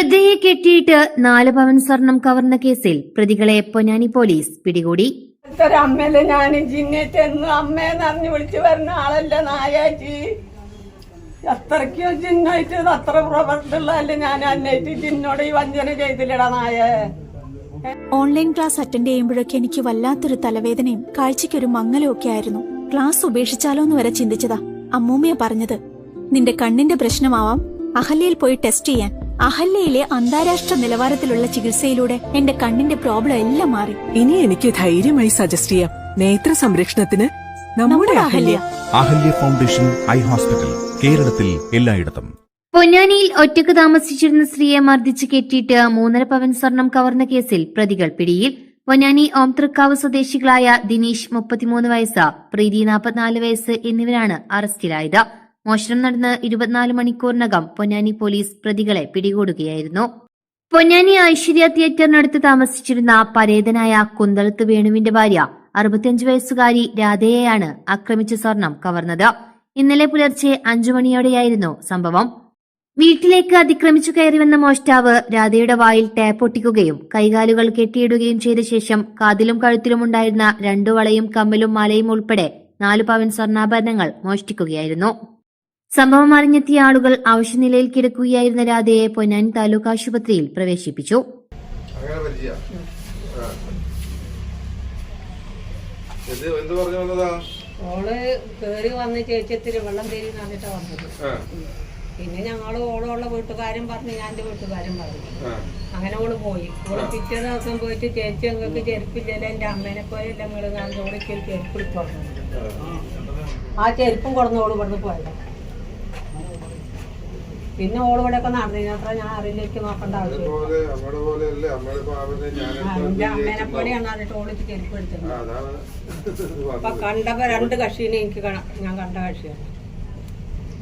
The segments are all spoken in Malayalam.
വൃദ്ധയെ കെട്ടിയിട്ട് നാല് പവൻ സ്വർണം കവർന്ന കേസിൽ പ്രതികളെ പൊന്നാനി പോലീസ് പിടികൂടി. ഒരമ്മല്ലേ ഞാൻ ജിന്നേറ്റ് എന്ന് അമ്മയെന്ന് അറിഞ്ഞ് വിളിച്ചു വരുന്ന ആളല്ല നായാച്ചി അത്രയ്ക്കോ ജിന്നായിട്ട് അത്ര പ്രവർത്തിള്ളതല്ലേ ഞാൻ അന്നേറ്റ് ജിന്നോട് ഈ വഞ്ചന ചെയ്തില്ലടാ നായേ. ഓൺലൈൻ ക്ലാസ് അറ്റൻഡ് ചെയ്യുമ്പോഴൊക്കെ എനിക്ക് വല്ലാത്തൊരു തലവേദനയും കാഴ്ചയ്ക്കൊരു മങ്ങലും ഒക്കെ ആയിരുന്നു. ക്ലാസ് ഉപേക്ഷിച്ചാലോ എന്ന് വരെ ചിന്തിച്ചതാ. അമ്മൂമ്മയെ പറഞ്ഞത് നിന്റെ കണ്ണിന്റെ പ്രശ്നമാവാം. അഹല്യയിൽ പോയി ടെസ്റ്റ് ചെയ്യാൻ. അഹല്യയിലെ അന്താരാഷ്ട്ര നിലവാരത്തിലുള്ള ചികിത്സയിലൂടെ എന്റെ കണ്ണിന്റെ പ്രോബ്ലം എല്ലാം മാറി. ഇനി എനിക്ക് ധൈര്യമായി സജസ്റ്റ് ചെയ്യാം. നേത്ര സംരക്ഷണത്തിന് നമ്മുടെ Ahalya. Ahalya. Foundation eye hospital കേരളത്തിൽ എല്ലായിടത്തും. പൊന്നാനിയിൽ ഒറ്റയ്ക്ക് താമസിച്ചിരുന്ന സ്ത്രീയെ മർദ്ദിച്ച് കെട്ടിയിട്ട് മൂന്നര പവൻ സ്വർണം കവർന്ന കേസിൽ പ്രതികൾ പിടിയിൽ. പൊന്നാനി ഓംതൃക്കാവ് സ്വദേശികളായ ദിനീഷ് മുപ്പത്തിമൂന്ന് വയസ്സ് പ്രീതി നാൽപ്പത്തിനാല് വയസ്സ് എന്നിവരാണ് അറസ്റ്റിലായത്. മോഷണം നടന്ന് ഇരുപത്തിനാല് മണിക്കൂറിനകം പൊന്നാനി പോലീസ് പ്രതികളെ പിടികൂടുകയായിരുന്നു. പൊന്നാനി ഐശ്വര്യ തിയേറ്ററിനടുത്ത് താമസിച്ചിരുന്ന പരേതനായ കുന്തളത്ത് വേണുവിന്റെ ഭാര്യ അറുപത്തിയഞ്ച് വയസ്സുകാരി രാധയെയാണ് ആക്രമിച്ച സ്വർണം കവർന്നത്. ഇന്നലെ പുലർച്ചെ അഞ്ചു മണിയോടെയായിരുന്നു സംഭവം. വീട്ടിലേക്ക് അതിക്രമിച്ചു കയറി വന്ന മോഷ്ടാവ് രാധയുടെ വായിൽ ടാപ്പ് ഒട്ടിക്കുകയും കൈകാലുകൾ കെട്ടിയിടുകയും ചെയ്ത ശേഷം കാതിലും കഴുത്തിലും ഉണ്ടായിരുന്ന രണ്ടു വളയും കമ്മലും മാലയും ഉൾപ്പെടെ നാലു പവൻ സ്വർണാഭരണങ്ങൾ മോഷ്ടിക്കുകയായിരുന്നു. സംഭവം അറിഞ്ഞെത്തിയ ആളുകൾ ആവശ്യനിലയിൽ കിടക്കുകയായിരുന്ന രാധയെ പൊന്നാൻ താലൂക്ക് ആശുപത്രിയിൽ പ്രവേശിപ്പിച്ചു. അങ്ങനെ പരിചയ എന്ത് എന്ത് പറഞ്ഞു വന്നതാ? ഓൾ കേറി വന്ന് ചേച്ചിത്തിരി വെള്ളം തേരി വന്നത്. പിന്നെ ഞങ്ങൾ ഓളുള്ള വീട്ടുകാരും പറഞ്ഞു ഞാൻ എന്റെ വീട്ടുകാരും പറഞ്ഞു. അങ്ങനെ ഓൾ പോയി. ഓൾ പിറ്റേ ദിവസം പോയിട്ട് ചേച്ചി ഞങ്ങൾക്ക് ചെരുപ്പില്ലല്ലോ എന്റെ അമ്മേനെ പോലെ ഞങ്ങൾ ഞാൻ ഓളിക്ക് ചെരുപ്പ് ഇട്ടു കൊടുത്തു. ആ ചെരുപ്പും കൊടുന്ന് ഓൾ ഇവിടുന്ന് പോയത്. പിന്നെ ഓൾ ഇവിടെ ഒക്കെ നടന്നതിനത്ര ഞാൻ അറിയിലേക്ക് നോക്കണ്ട അമ്മേനെ പോലെയാണ് എന്നിട്ട് ഓളിക്ക് ചെരുപ്പ് എടുത്തത് അതാണ് അപ്പൊ വന്നത്. കണ്ടപ്പോ രണ്ട് കക്ഷീനെ എനിക്ക് കാണാം. ഞാൻ കണ്ട കക്ഷിയാണ്.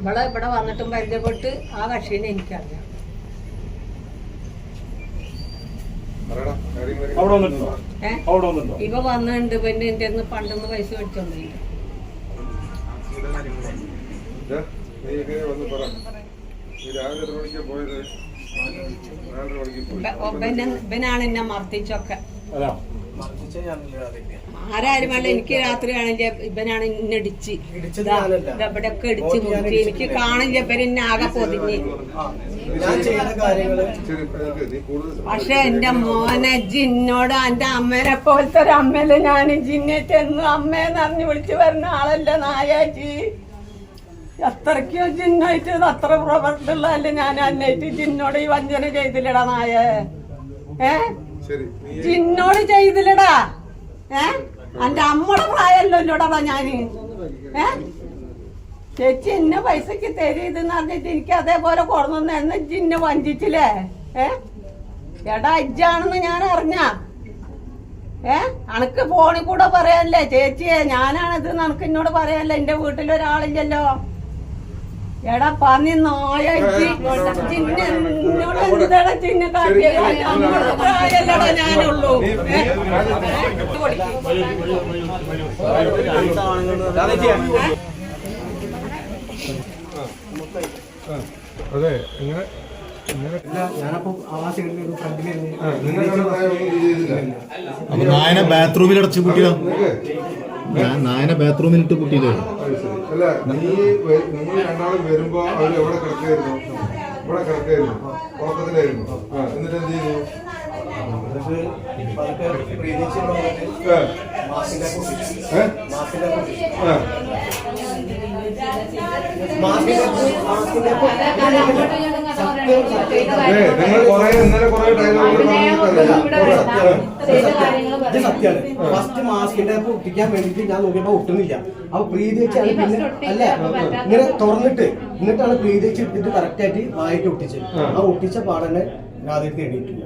ഇവിടെ ഇവിടെ വന്നിട്ടും പരിചയപ്പെട്ട് ആ കക്ഷീനെ എനിക്കറിയാം. ഇവ വന്നിട്ടുണ്ട് പിന്നെ എന്റെ അടുത്ത് പണ്ടെന്ന് പൈസ മേടിച്ചോണ്ടില്ല ഇവനാണ് എന്നെ മർദ്ദിച്ചൊക്കെ. അതാ. ആരാരും വേണ്ട എനിക്ക് രാത്രി ആണെങ്കിൽ ഇവനാണ് ഇന്നടിച്ച് ഇവിടെ ഒക്കെ ഇടിച്ച് മുറിച്ച് എനിക്ക് കാണില്ല ഇവൻ എന്നെ ആകെ പൊതിഞ്ഞ്. പക്ഷെ എന്റെ മോനെ ജിന്നോട് എന്റെ അമ്മേനെ പോലത്തെ ഒരു അമ്മയല്ലേ ഞാൻ ജിന്നേറ്റ് എന്ന് അമ്മേന്ന് അറിഞ്ഞു വിളിച്ചു വരുന്ന ആളല്ല നായാച്ചി അത്രയ്ക്കോ ജിന്നായിട്ട് അത്ര പ്രവർത്തിള്ളതല്ലേ ഞാൻ അന്നേറ്റ് ജിന്നോട് ഈ വഞ്ചന ചെയ്തില്ലടാ നായ? ഏ? ജിന്നോട് ചെയ്തില്ലടാ. ഏ? എന്റെ അമ്മയുടെ എന്നോടാ ഞാൻ. ഏ? ചേച്ചി എന്നെ പൈസക്ക് തരീതെന്ന് പറഞ്ഞിട്ട് എനിക്ക് അതേപോലെ കൊടുന്നു എന്ന് ജിന്നെ വഞ്ചിച്ചില്ലേ? ഏ? എടാ അജ്ജാണെന്ന് ഞാൻ അറിഞ്ഞ. ഏ? അനക്ക് ഫോണിൽ കൂടെ പറയാനല്ലേ? ചേച്ചിയെ ഞാനാണിത് നനക്ക് എന്നോട് പറയാനല്ലേ? എന്റെ വീട്ടിലൊരാളില്ലല്ലോ. എടാ പന്നി നോയ ചിന്ന എന്നോട് എന്താണ് ചിന്ന പ്രായമല്ലടാ ഞാനുള്ളൂ? അതെ ഇങ്ങനെ അപ്പൊ നായനെ ബാത്റൂമിൽ അടച്ചു ഞാൻ നായനെ ബാത്റൂമിൽ ഇട്ട് ശരി. അല്ല നീ നിങ്ങൾ രണ്ടാളും വരുമ്പോ അവർ എവിടെ കിടക്കായിരുന്നു? ഇവിടെ കിടക്കായിരുന്നു? ഉറക്കത്തിലായിരുന്നു. എന്നിട്ട് എന്ത് ചെയ്തു? ആ. ഇത് സത്യമാണ്. ഫസ്റ്റ് മാസ്കിന്റെ ഒട്ടിക്കാൻ വേണ്ടിട്ട് ഞാൻ നോക്കിയപ്പോ ഒട്ടുന്നില്ല. അപ്പൊ പ്രീതി വെച്ച് പിന്നെ അല്ല? ഇങ്ങനെ തുറന്നിട്ട് എന്നിട്ടാണ് പ്രീതി വെച്ച് എടുത്തിട്ട് കറക്റ്റ് ആയിട്ട് വായിട്ട് ഒട്ടിച്ചത്. ആ. ഒട്ടിച്ച പാടന്നെ രാത്രി എണീറ്റില്ല.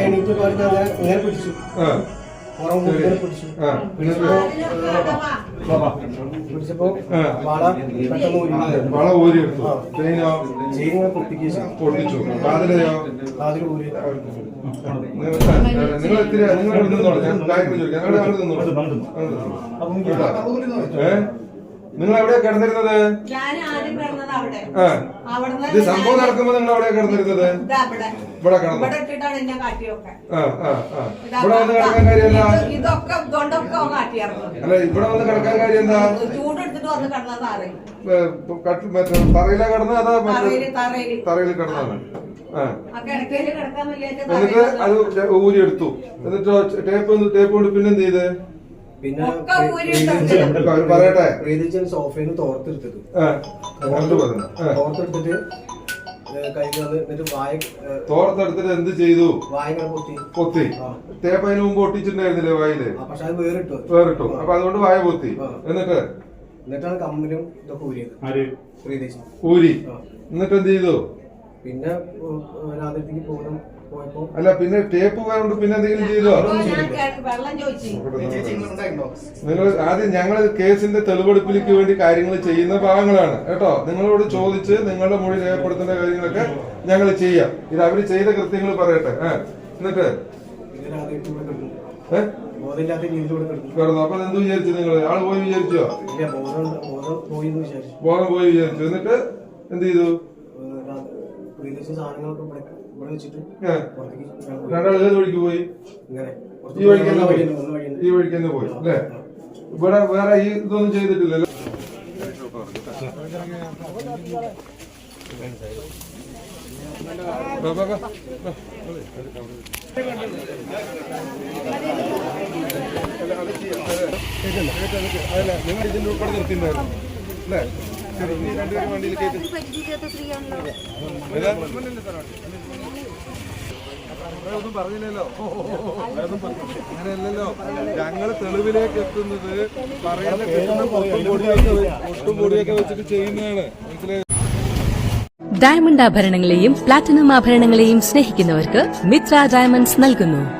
എണീറ്റ ഞാൻ അങ്ങനെ ഇങ്ങനെ പിടിച്ചു. പിടിച്ചപ്പോ. വള വള ഊരി എടുത്തു. ചെയിനോ ഇങ്ങനെ പൊട്ടിക്കുക പൊട്ടിച്ചു. കാതിലെയോ അതിൽ ഊരി നിങ്ങൾ നിങ്ങൾ എത്തിരി നിങ്ങൾ ഇവിടെ നിന്നോളൂ. ഞാൻ കാര്യങ്ങൾ ചോദിക്കാം. ഞങ്ങളുടെ അങ്ങോട്ട് നിന്നോളൂ. അങ്ങോട്ട് നിന്നോ. ഏ? നിങ്ങൾ എവിടെയാ കിടന്നിരുന്നത്? ഇത് സംഭവം നടക്കുമ്പോ നിങ്ങൾ എവിടെയാ കിടന്നിരുന്നത്? ഇവിടെ. കിടന്നു. ഇവിടെ വന്ന് കിടക്കാൻ അവൻ അല്ല ഇവിടെ വന്ന് കിടക്കാൻ കാര്യം എന്താ? മറ്റേ തറയിലാ കിടന്നത് അതാ തറയിൽ കിടന്നാണ് എന്നിട്ട് അത് ഊരി എടുത്തു. എന്നിട്ട് ടേപ്പ് ടേപ്പ് കൊണ്ട് പിന്നെന്ത് ചെയ്ത്? പിന്നെ പറയട്ടെ. പ്രീതിച്ചൻ സോഫയിൽ നിന്ന് തോർത്തെടുത്തത് തോർത്തെടുത്തിട്ട്. തോർത്തെടുത്തിട്ട് എന്ത് ചെയ്തു? വായ ഇങ്ങനെ പൊത്തി. പൊത്തി. ആ. തേപ്പ് അതിന് മുമ്പ് ഒട്ടിച്ചിട്ടുണ്ടായിരുന്നില്ലേ വായിൽ? വേറിട്ടു. അപ്പൊ അതുകൊണ്ട് വായ പൊത്തി. എന്നിട്ട്? എന്നിട്ടാണ് കമ്മലും ഇതൊക്കെ ഊരി. എന്നിട്ട് എന്ത് ചെയ്തു? പിന്നെ രാത്രിക്ക് പോകണം പോയപ്പോ അല്ല പിന്നെ ടേപ്പ് വേണ്ട പിന്നെ എന്തെങ്കിലും ചെയ്തോ? നിങ്ങൾ ആദ്യം ഞങ്ങൾ കേസിന്റെ തെളിവെടുപ്പിലേക്ക് വേണ്ടി കാര്യങ്ങൾ ചെയ്യുന്ന ഭാഗങ്ങളാണ് കേട്ടോ? നിങ്ങളോട് ചോദിച്ച് നിങ്ങളുടെ മൊഴി രേഖപ്പെടുത്തേണ്ട കാര്യങ്ങളൊക്കെ ഞങ്ങൾ ചെയ്യാം. ഇത് അവർ ചെയ്ത കൃത്യങ്ങൾ പറയട്ടെ. ഏഹ് എന്നിട്ട്? കിടന്നു. അപ്പൊ എന്ത് വിചാരിച്ചു നിങ്ങൾ ആൾ പോയി വിചാരിച്ചോ? ഇല്ല ബോധം പോയി വിചാരിച്ചു. എന്നിട്ട് എന്ത് ചെയ്തു? സാധനങ്ങളൊക്കെ ഇവിടെ വെച്ചിട്ട്. രണ്ടാൾ വഴിക്ക് പോയി? ഇങ്ങനെ. ഈ വഴിക്ക് തന്നെ പോയി. ഈ വഴിക്ക് തന്നെ പോയി. അല്ലേ? ഇവിടെ വേറെ ഈ ഇതൊന്നും ചെയ്തിട്ടില്ലല്ലോ. നിങ്ങൾ ഇതിന്റെ ഉൾപ്പെടെ നിർത്തിണ്ടായിരുന്നു അല്ലേ ശരി രണ്ടുപേരും വണ്ടിയിൽ കയറ്റി? ഒന്നും പറഞ്ഞില്ലല്ലോ. അങ്ങനെയല്ലല്ലോ. ഞങ്ങൾ തെളിവിലേക്ക് എത്തുന്നത് പറയുന്ന കിട്ടുന്ന പൊട്ടും പൊടിയൊക്കെ വെ- വെച്ചിട്ട് ചെയ്യുന്നതാണ്. മനസ്സിലായി? ഡയമണ്ട് ആഭരണങ്ങളെയും പ്ലാറ്റിനം ആഭരണങ്ങളെയും സ്നേഹിക്കുന്നവർക്ക് മിത്ര ഡയമണ്ട്സ് നൽകുന്നു.